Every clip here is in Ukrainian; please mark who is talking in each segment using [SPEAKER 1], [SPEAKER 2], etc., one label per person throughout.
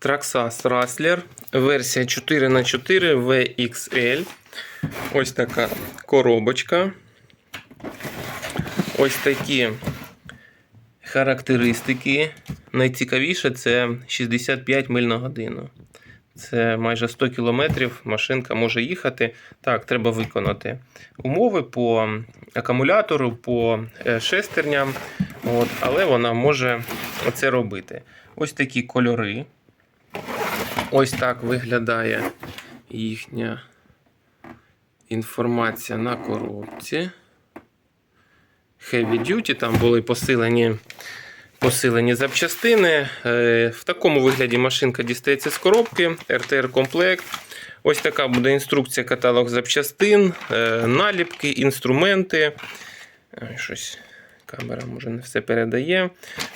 [SPEAKER 1] Traxxas Rustler, версія 4х4 VXL. Ось така коробочка. Ось такі характеристики. Найцікавіше це 65 миль на годину. Це майже 100 кілометрів машинка може їхати. Так, треба виконати умови по акумулятору, по е, шестерням. От, але вона може це робити. Ось такі кольори. Ось так виглядає їхня інформація на коробці. Heavy Duty, там були посилені, посилені запчастини. Е, В такому вигляді машинка дістається з коробки, RTR комплект. Ось така буде інструкція, каталог запчастин, е, наліпки, інструменти. Щось камера може не все передає.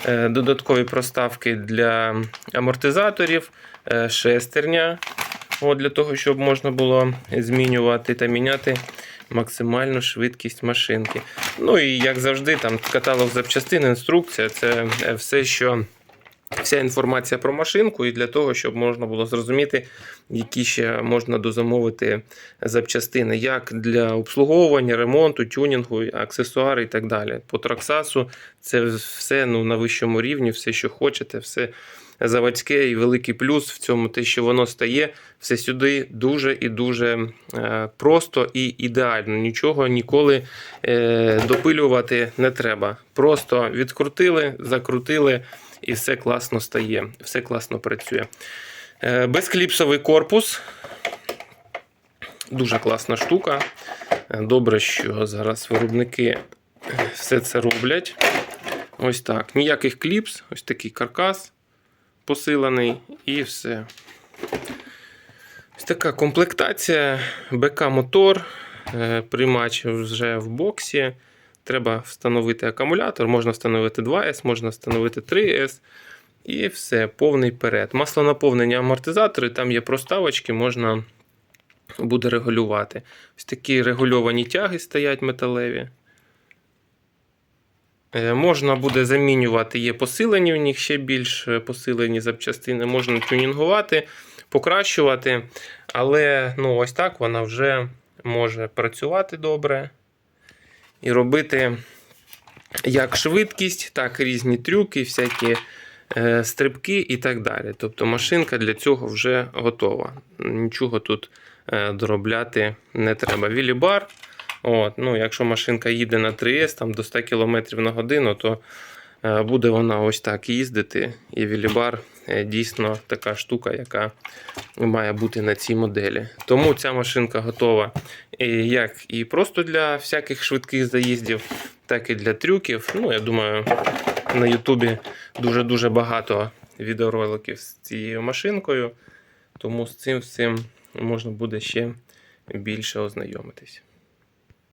[SPEAKER 1] Е, Додаткові проставки для амортизаторів, е, шестерня. От для того, щоб можна було змінювати та міняти максимальну швидкість машинки. Ну і як завжди, там каталог запчастин, інструкція це е, все, що. Вся інформація про машинку, і для того, щоб можна було зрозуміти, які ще можна дозамовити запчастини, як для обслуговування, ремонту, тюнінгу, аксесуари і так далі. По Траксасу це все ну, на вищому рівні, все, що хочете, все заводське і великий плюс в цьому те, що воно стає все сюди дуже і дуже е, просто і ідеально. Нічого ніколи е, допилювати не треба. Просто відкрутили, закрутили і все класно стає, все класно працює. Е, Безкліпсовий корпус. Дуже класна штука. Добре, що зараз виробники все це роблять. Ось так. Ніяких кліпс, ось такий каркас посилений і все. Ось така комплектація, БК-мотор, е, приймач вже в боксі. Треба встановити акумулятор, можна встановити 2С, можна встановити 3С. І все, повний перед. Масло наповнення амортизатори, там є проставочки, можна буде регулювати. Ось такі регульовані тяги стоять металеві. Е, Можна буде замінювати, є посилені в них ще більш е, посилені запчастини, можна тюнінгувати, покращувати. Але ну, ось так вона вже може працювати добре і робити як швидкість, так і різні трюки, всякі е, стрибки і так далі. Тобто машинка для цього вже готова. Нічого тут доробляти не треба. Вілібар. От, ну, якщо машинка їде на 3С там, до 100 км на годину, то е, буде вона ось так їздити. І Вілібар е, дійсно така штука, яка має бути на цій моделі. Тому ця машинка готова як і просто для всяких швидких заїздів, так і для трюків. Ну, я думаю, на Ютубі дуже-дуже багато відеороликів з цією машинкою. Тому з цим всім можна буде ще більше ознайомитись.